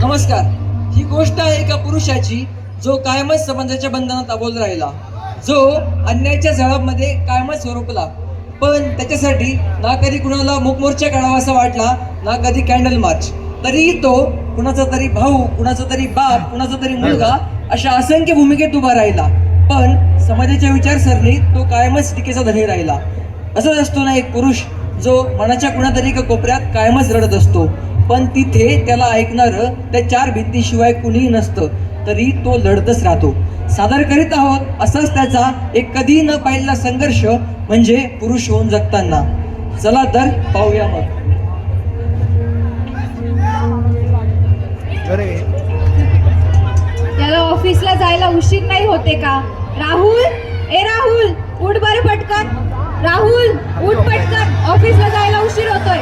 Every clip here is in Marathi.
नमस्कार. ही गोष्ट आहे एका पुरुषाची जो कायमच संबंधाच्या बंधनात अबोल राहिला. जो अन्यायाच्या झळामध्ये कायमच स्वरूपला. पण त्याच्यासाठी ना कधी कुणाला मुखमोर्चा काढावासा वाटला ना कधी कॅन्डल मार्च तरीही तो कुणाचा तरी भाऊ कुणाचा तरी बाप कुणाचा तरी मुलगा अशा असंख्य भूमिकेत उभा राहिला. पण समाजाच्या विचारसरणीत तो कायमच टीकेचा धनी राहिला. असंच असतो ना एक पुरुष जो मनाच्या कुणातरी एका कोपऱ्यात कायमच रडत असतो. पण तिथे त्याला ऐकणार त्या चार भिंतीशिवाय कुणीही नसतं तरी तो लढतच राहतो. सादर करीत आहोत असाच त्याचा एक कधी न पाहिलेला संघर्ष म्हणजे पुरुष होऊन जगताना. चला तर पाहूया मग. त्याला ऑफिसला जायला उशीर नाही होते का? राहुल? ए राहुल उठ बरं पटकन. राहुल उठ पटकन. ऑफिसला जायला उशीर होतोय.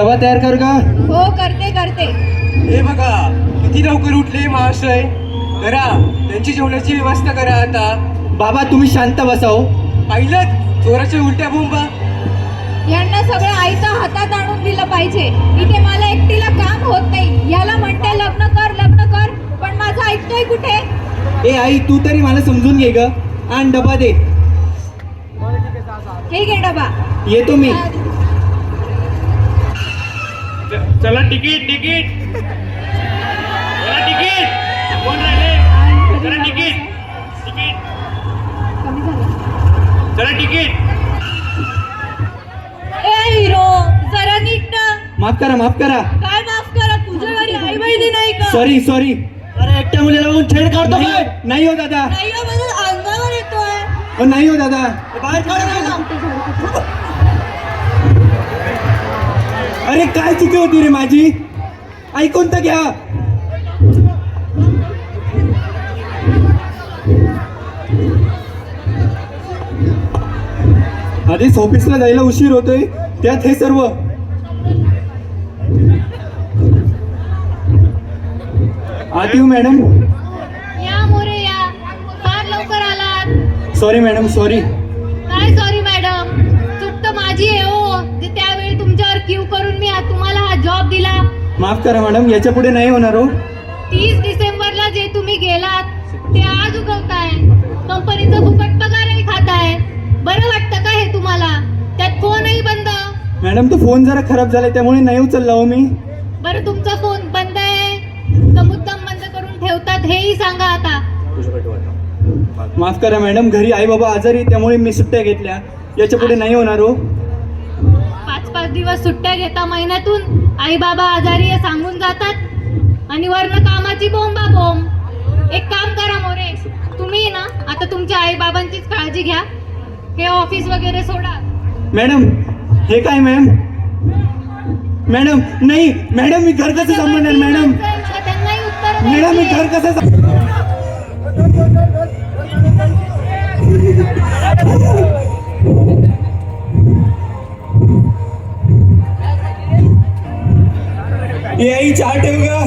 डबा तयार कर का? हो करते करते. हे बघा किती लवकर उठले महाशय? करा त्यांची जेवणाची व्यवस्था करा आता. बाबा तुम्ही शांत बसाव पाहिलं? चोराच्या उलट्या बोंबा. यांना सगळं आईचा हातात आणून दिलं पाहिजे. इथे मला एकटीला काम होत नाही. याला म्हणते लग्न कर लग्न कर पण माझं ऐकतोय कुठे? ए आई तू तरी मला समजून घे ग. आण डबा दे. हे घे डबा. येतो मी. चला तिकीट तिकीट चला तिकीट कोण राहिले? चला तिकीट तिकीट कमी झालं चला तिकीट ए हिरो जरा नीट ना. माफ करा माफ करा. काय माफ करा? तुझ्या घरी आई बहिणी नाही का? सॉरी सॉरी अरे एकट्या मुलीला बघून छेड काढतो काय नाही हो दादा. नाही हो, अंगावर येतोय. हो नाही हो दादा. बाहेर काढा. अरे काय चुकी होती रे माझी? ऐकून तर घ्या. आधीच ऑफिसला जायला उशीर होतोय त्यात हे सर्व. येऊ मॅडम. या मोरे या. फार लवकर आलात. सॉरी मॅडम सॉरी काय सॉरी मॅडम चूक तर माझी आहे हो. क्यू करून मी तुम्हाला हा जॉब दिला. माफ करा मॅडम याच्यापुढे नाही होणार हो. तीस डिसेंबरला जे तुम्ही गेलात ते आज उगवताय. कंपनीचा फुकट पगारही खाताय. बरं वाटतं का हे तुम्हाला? त्यात फोनही बंद. मॅडम तो फोन जरा खराब झालाय त्यामुळे नाही उचलला हो मी. बरं तुमचा फोन बंद आहे. का मुद्दाम बंद करून ठेवतात हेही सांगा आता. माफ करा मॅडम घरी आई बाबा आजारी त्यामुळे मी सुट्ट्या घेतल्या. याच्यापुढे नाही होणार हो. पाच पाच दिवस सुट्ट्या घेता महिन्यातून आई बाबा आजारी आहे सांगून जातात. आणि वर्ण कामाची बोंबा बोंब. एक काम करा मोरे तुम्ही ना आता तुमच्या आई बाबांचीच काळजी घ्या. हे ऑफिस वगैरे सोडा. मॅडम हे काय मॅम? मॅडम नाही मॅडम मी घर कसं सांभाळणार मॅडम? मला त्यांनाही उत्तर मॅडम मी घर कसं सांभाळ- आई चहा ठेव का?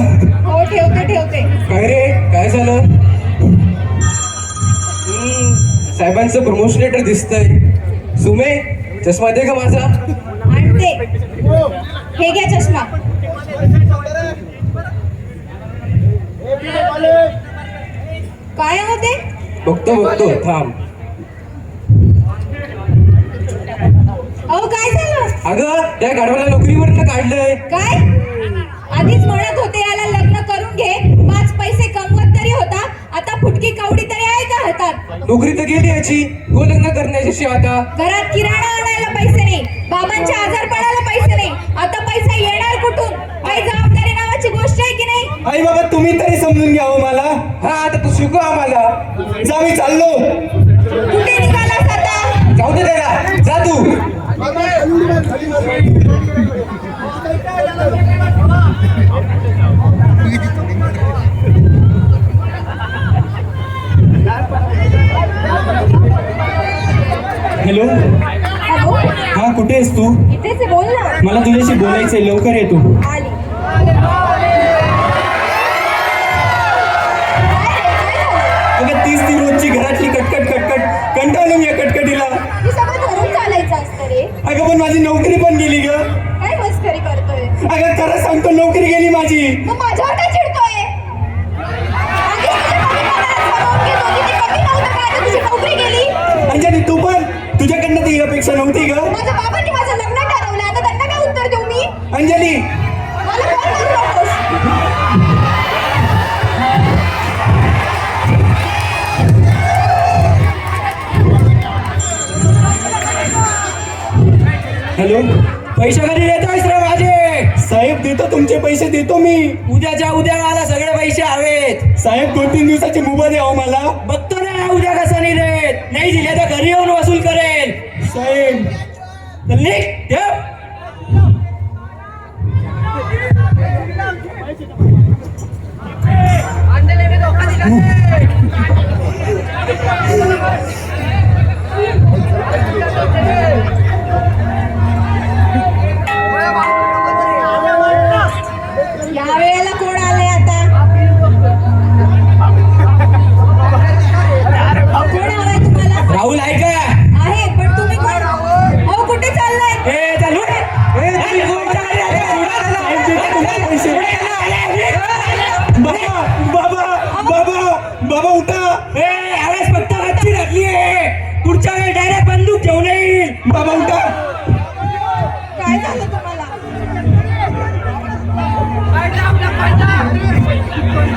हो ठेवते ठेवते. काय रे? काय झालं? साहेबांचं प्रमोशन लेटर दिसतंय. सुमे चष्मा दे का माझा? आणते. हे घ्या चष्मा. काय होते बघतो बघतो. थांब. अहो काय झालं? अगं त्या गाढवाला नोकरीवरनं काढलंय. काय? नोकरी तर गेली याची हो लग्न करण्याची आता. घरात किराणा आणायला पैसे नाही. बाबांच्या आजार पडायला पैसे नाही. आता पैसा येणार कुठून? काही जबाबदारी नावाची गोष्ट आहे की नाही? आई बाबा तुम्ही तरी समजून घ्या हो मला. हा आता तू शिकव आम्हाला. जा मी चाललो. कुठे निघालास आता? जाऊ दे त्याला. जा तू. हॅलो? हॅलो? हा कुठे आहेस तू? बोल ना. मला तुझ्याशी बोलायचंय लवकर ये तू. आली. तीच ती रोजची घरातली कटकट कटकट. कंटाळलो मी या कटकटीला. अगं पण माझी नोकरी पण गेली ग. काय मस्करी करतोय? अगं खरं सांगतो नोकरी गेली माझी. मग माझ्यावर काय चिडतोय आधीच तुझ्या कमीपणाला समजून घेत होती. ते कमी नव्हतं का? आता तुझी नोकरी गेली अंजली तू पण तुझ्याकडनं ती अपेक्षा नव्हती ग माझ्या बाबांनी माझं लग्न ठरवलं. आता त्यांना काय उत्तर देऊ मी? अंजली. मला फोन करू नकोस? हॅलो? पैसे कधी देतोयस रे माझे? साहेब देतो तुमचे पैसे देतो मी. उद्याच्या उद्या मला सगळे पैसे हवेत. साहेब दोन तीन दिवसाची मुभा द्यावं हो मला. बघतो ना उद्या कसं नाही देत. नाही दिले तर घरी येऊन वसूल करेल. साहेब चल निघ, ठेव. या बाबा उठा. काय झालं तुम्हाला?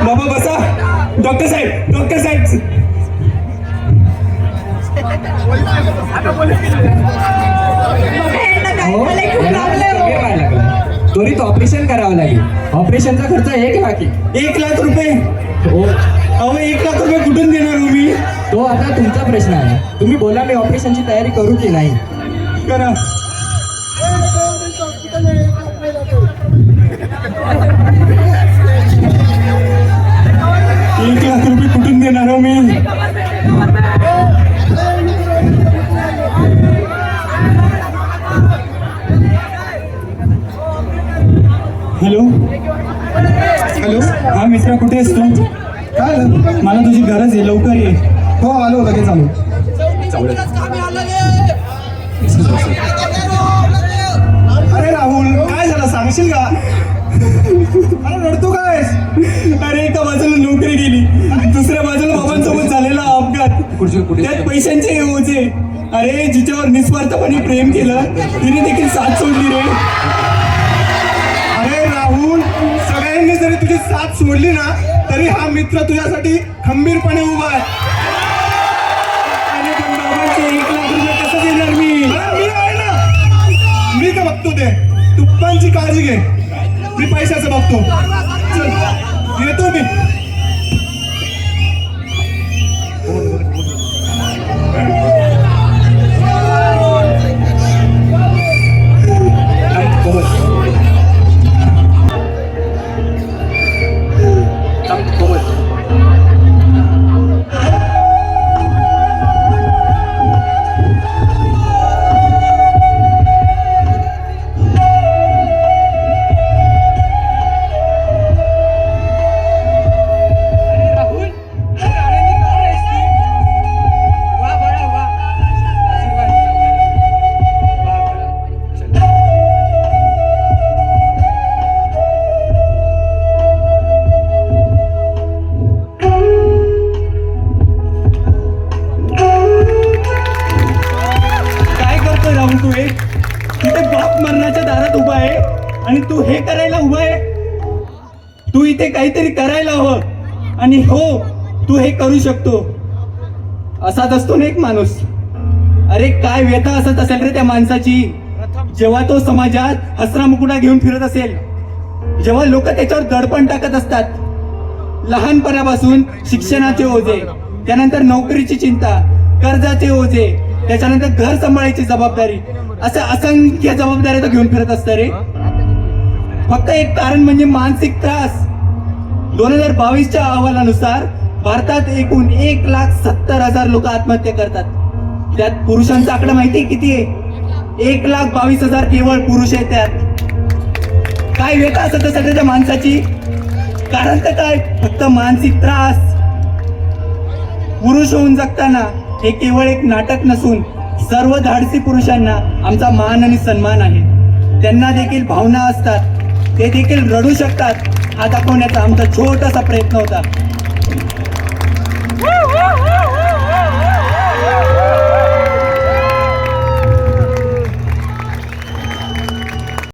बाबा बसा. डॉक्टर साहेब डॉक्टर साहेब. त्वरित ऑपरेशन करावं लागेल. ऑपरेशनचा खर्च एक लाख आहे. एक लाख रुपये. हो अहो एक लाख रुपये कुठून देणार हो मी? तो आता तुमचा प्रश्न आहे. तुम्ही बोला मी ऑपरेशनची तयारी करू की नाही? करा. एक लाख रुपये कुठून देणार हो मी? हॅलो? हॅलो? हा मित्रा कुठे असतो काय? मला तुझी गरज आहे लवकर ये. हो आलो लगेच आलो. अरे राहुल काय झालं? सांगशील का? अरे रडतो काय अरे एका बाजूला नोकरी गेली दुसऱ्या बाजूला बाबांसोबत झालेला अपघात. त्यात पैशांचे ओझे. अरे जिच्यावर निस्वार्थपणे प्रेम केलं तिने देखील साथ सोडली रे. अरे राहुल सगळ्यांनी जरी तुझी साथ सोडली ना तरी हा मित्र तुझ्यासाठी खंबीरपणे उभा आहे. बघतो ते तू पप्पांची काळजी घे. मी पैशाचं बघतो. चल येतो मी. मरणाच्या दारात उभा आहे. आणि तू हे करायला उभा आहे. तू इथे काहीतरी करायला हवं. आणि हो तू हे करू शकतो. असाच असतो ना एक माणूस. अरे काय व्यथा असत असेल रे त्या माणसाची? जेव्हा तो समाजात हसरा मुकुडा घेऊन फिरत असेल जेव्हा लोक त्याच्यावर दडपण टाकत असतात लहानपणापासून शिक्षणाचे ओझे त्यानंतर नोकरीची चिंता कर्जाचे ओझे त्याच्यानंतर घर सांभाळायची जबाबदारी असं असंख्य जबाबदाऱ्या तो घेऊन फिरत असतं रे. फक्त एक कारण म्हणजे मानसिक त्रास. दोन हजार बावीसच्या अहवालानुसार भारतात एकूण एक लाख सत्तर हजार लोक आत्महत्या करतात. त्यात पुरुषांचा आकडा माहिती आहे किती आहे? एक लाख बावीस हजार केवळ पुरुष आहेत त्यात. काय व्यथा असत त्या माणसाची? कारण तर काय? फक्त मानसिक त्रास. पुरुष होऊन जगताना हे केवळ एक नाटक नसून सर्व धाडसी पुरुषांना आमचा मान आणि सन्मान आहे. त्यांना देखील भावना असतात. ते देखील रडू शकतात. हा दाखवण्याचा आमचा छोटासा प्रयत्न होता.